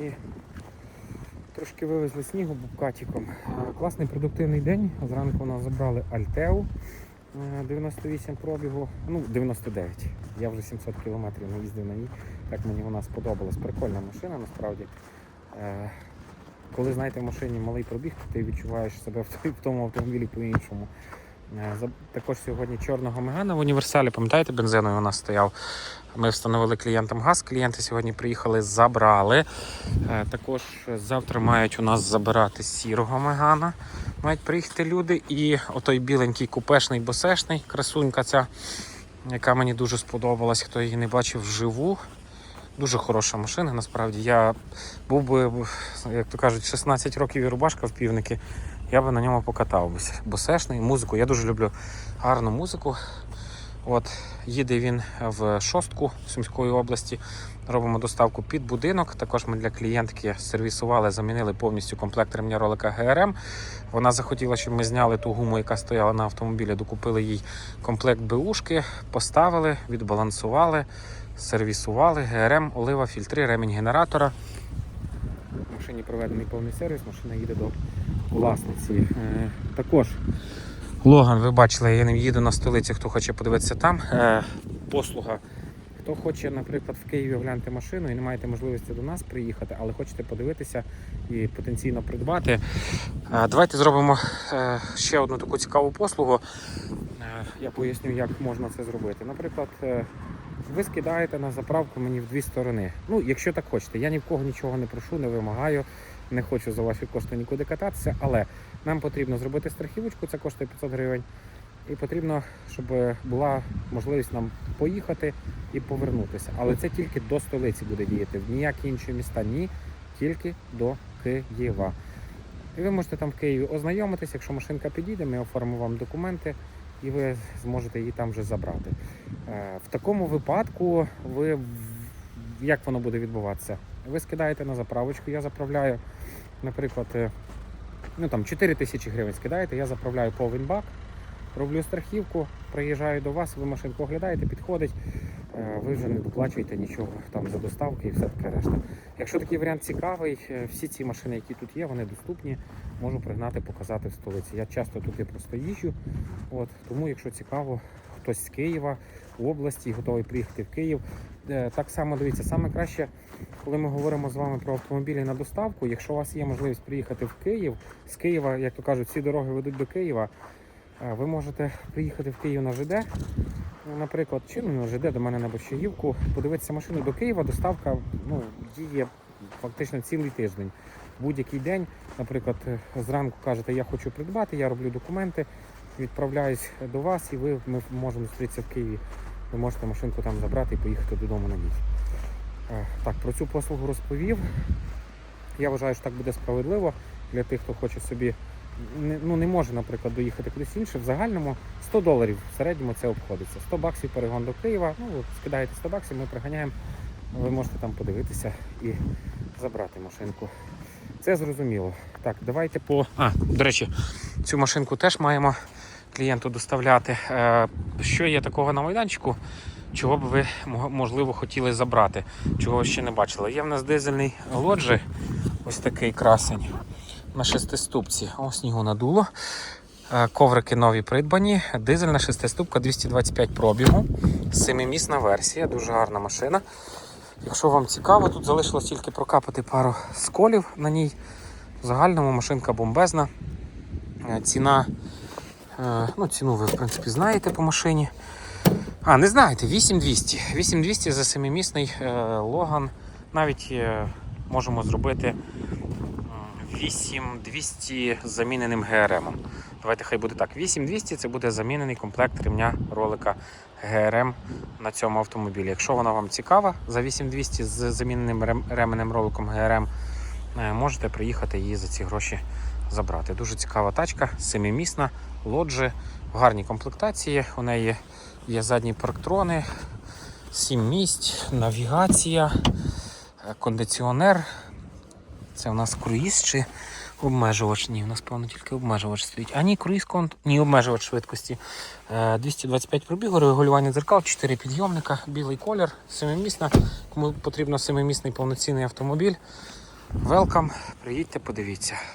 І трошки вивезли снігу бубкатіком. Е, Класний продуктивний день. Зранку нас забрали Альтеу е, 98 пробігу, ну 99. Я вже 700 кілометрів не їздив на ній. Так мені вона сподобалась. Прикольна машина насправді. Е, Коли знаєте в машині малий пробіг, то ти відчуваєш себе в тому автомобілі по-іншому. Е, Також сьогодні чорного мегана в універсалі, пам'ятаєте, бензиновий у нас стояв. Ми встановили клієнтам газ. Клієнти сьогодні приїхали, забрали. Е, Також завтра мають у нас забирати сірого мегана. Мають приїхати люди. І отой біленький купешний босешний, красунька ця, яка мені дуже сподобалась, хто її не бачив вживу. Дуже хороша машина, насправді. Я був би, як то кажуть, 16 років і рубашка в півники. Я би на ньому покатав Босешний, музику. Я дуже люблю гарну музику. От, їде він в шостку Сумської області. Робимо доставку під будинок. Також ми для клієнтки сервісували, замінили повністю комплект ремня ролика ГРМ. Вона захотіла, щоб ми зняли ту гуму, яка стояла на автомобілі, докупили їй комплект БУшки, поставили, відбалансували, сервісували, ГРМ, олива, фільтри, ремінь генератора. В машині проведений повний сервіс, машина їде до власниці. Е, також Логан, ви бачили, я ним їду на столиці, хто хоче подивитися там. Е, послуга. Хто хоче, наприклад, в Києві оглянути машину і не маєте можливості до нас приїхати, але хочете подивитися і потенційно придбати. е, Давайте зробимо е, ще одну таку цікаву послугу. Е, Я поясню, як можна це зробити. Наприклад, е, ви скидаєте на заправку мені в дві сторони. Ну, якщо так хочете, я ні в кого нічого не прошу, не вимагаю, не хочу за ваші кошти нікуди кататися, але нам потрібно зробити страхівочку, це коштує 500 гривень. І потрібно, щоб була можливість нам поїхати і повернутися. Але це тільки до столиці буде діяти. В ніякі інші міста ні, тільки до Києва. І ви можете там в Києві ознайомитися, якщо машинка підійде, ми оформимо вам документи і ви зможете її там вже забрати. Е, В такому випадку ви як воно буде відбуватися? Ви скидаєте на заправочку, я заправляю, наприклад, е, ну там 4 тисячі гривень скидаєте, я заправляю повен бак, роблю страхівку, приїжджаю до вас, ви машинку оглядаєте, підходить, е, ви вже не доплачуєте нічого там за доставки і все таке решта. Якщо такий варіант цікавий, е, всі ці машини, які тут є, вони доступні, можу пригнати, показати в столиці. Я часто туди просто їжджу, от, тому якщо цікаво, хтось з Києва, області, готовий приїхати в Київ. Е, Так само дивіться, саме краще, коли ми говоримо з вами про автомобілі на доставку, якщо у вас є можливість приїхати в Київ, з Києва, як то кажуть, всі дороги ведуть до Києва. е, Ви можете приїхати в Київ на ЖД, ну, наприклад, чи ну, на ЖД до мене на Борщагівку, подивитися машину до Києва, доставка ну, діє фактично цілий тиждень. Будь-який день, наприклад, е, зранку кажете, я хочу придбати, я роблю документи, відправляюсь до вас, і ви ми можемо зустрітися в Києві. Ви можете машинку там забрати і поїхати додому на ніч. Е, Так, про цю послугу розповів. Я вважаю, що так буде справедливо для тих, хто хоче собі, ну не може, наприклад, доїхати кудись інше. В загальному 100 доларів в середньому це обходиться. 100 баксів перегон до Києва. Ну, от скидаєте 100 баксів, ми приганяємо. Ви можете там подивитися і забрати машинку. Це зрозуміло. Так, давайте по. А, до речі, цю машинку теж маємо клієнту доставляти. Е, Що є такого на майданчику? Чого б ви можливо хотіли забрати? Чого ще не бачили? Є в нас дизельний лоджі, ось такий красень на шестиступці. О, снігу надуло. Е, Коврики нові придбані. Дизельна шестиступка 225 пробігу. Семимісна версія, дуже гарна машина. Якщо вам цікаво, тут залишилось тільки прокапати пару сколів на ній. В загальному машинка бомбезна. Е, Ціна, ну ціну ви в принципі знаєте по машині. А, не знаєте, 8200. 8200 за семимісний е, Логан. Навіть е, можемо зробити 8200 з заміненим ГРМ. Давайте хай буде так. 8200 це буде замінений комплект ремня ролика ГРМ на цьому автомобілі. Якщо вона вам цікава, за 8200 з заміненим рем- ременем роликом ГРМ е, можете приїхати її за ці гроші забрати. Дуже цікава тачка, семимісна, лоджі, в гарній комплектації. У неї є задні парктрони, 7 місць, навігація, е, кондиціонер. Це у нас круїз чи обмежувач? Ні, у нас, певно, тільки обмежувач стоїть. А ні, круїз конт, ні, обмежувач швидкості. Е, 225 пробігу, регулювання дзеркал, 4 підйомника, білий колір, семимісна. Кому потрібно семимісний повноцінний автомобіль. Велкам, приїдьте, подивіться.